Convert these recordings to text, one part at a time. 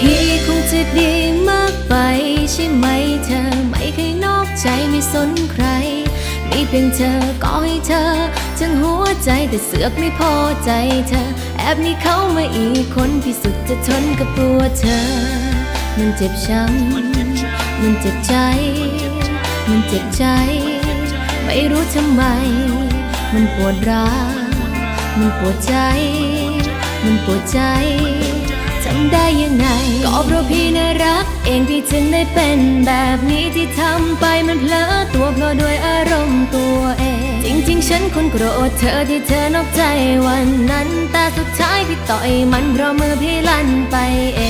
ทีคงจะดีมากไปใช่ไหมเธอ ไม่เคยนอกใจไม่สนใคร มีเพียงเธอก็ให้เธอทั้งหัวใจแต่เสือกไม่พอใจเธอ แอบมีเขามาอีกคนพิสุดจะทนกับตัวเธอ มันเจ็บช้ำมันเจ็บใจ มันเจ็บใจ ไม่รู้ทำไม มันปวดร้าวมันปวดใจ มันปวดใจ ได้ยังไง ก็เพราะพี่น่ารัก เองพี่ถึงได้เป็นแบบนี้ที่ทำไปมันเพลอตัวเพราะด้วยอารมณ์ตัวเอง จริงๆ ฉันคนโกรธเธอที่เธอนอกใจวันนั้น แต่สุดท้ายพี่ต่อยมันเพราะมือพี่ลั่นไปเอง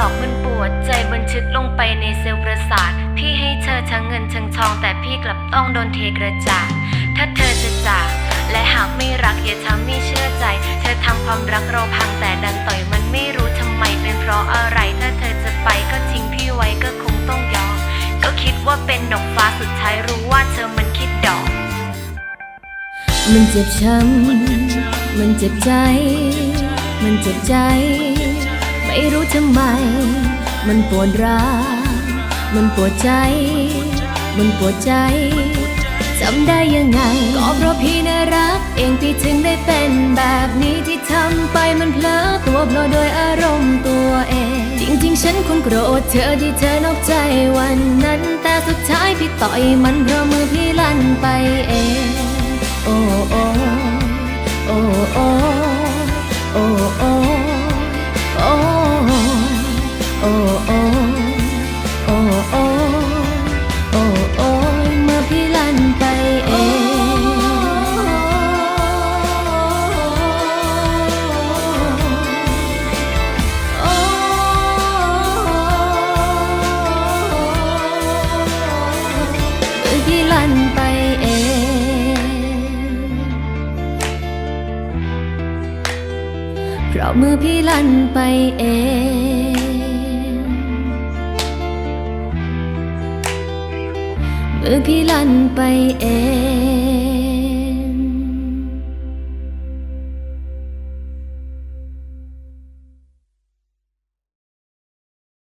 ลอกมันปวด ใจบันทึกลงไปในเซลล์ประสาท พี่ให้เธอทั้งเงินทั้งทอง แต่พี่กลับต้องโดนเทกระจาดถ้าเธอจะจาก และหากไม่รักอย่าทำให้เชื่อใจ เธอทำความรักเราพังแต่ดันต่อยมันไม่รู้ทำไมเป็นเพราะอะไร ถ้าเธอจะไปก็ทิ้งพี่ไว้ก็คงต้องยอม ก็คิดว่าเป็นดอกฟ้าสุดท้ายรู้ว่าเธอมันคิดดอก มันเจ็บช้ำมันเจ็บใจ มันเจ็บใจ ไม่รู้ทำไม มันปวดร้าว มันปวดใจ มันปวดใจจำได้ยังไง ก็เพราะพี่น่ารัก เองพี่ถึงได้เป็นแบบนี้ที่ทำไปมันเพลอตัวเพราะโดยอารมณ์ตัวเอง จริงๆ ฉันคงโกรธเธอที่เธอนอกใจวันนั้น แต่สุดท้ายพี่ต่อยมันเพราะมือพี่ลั่นไปเอง โอ้โอ้โอ้โอ้าวมือพี่ลั่นไปเองมือพี่ลั่นไปเอง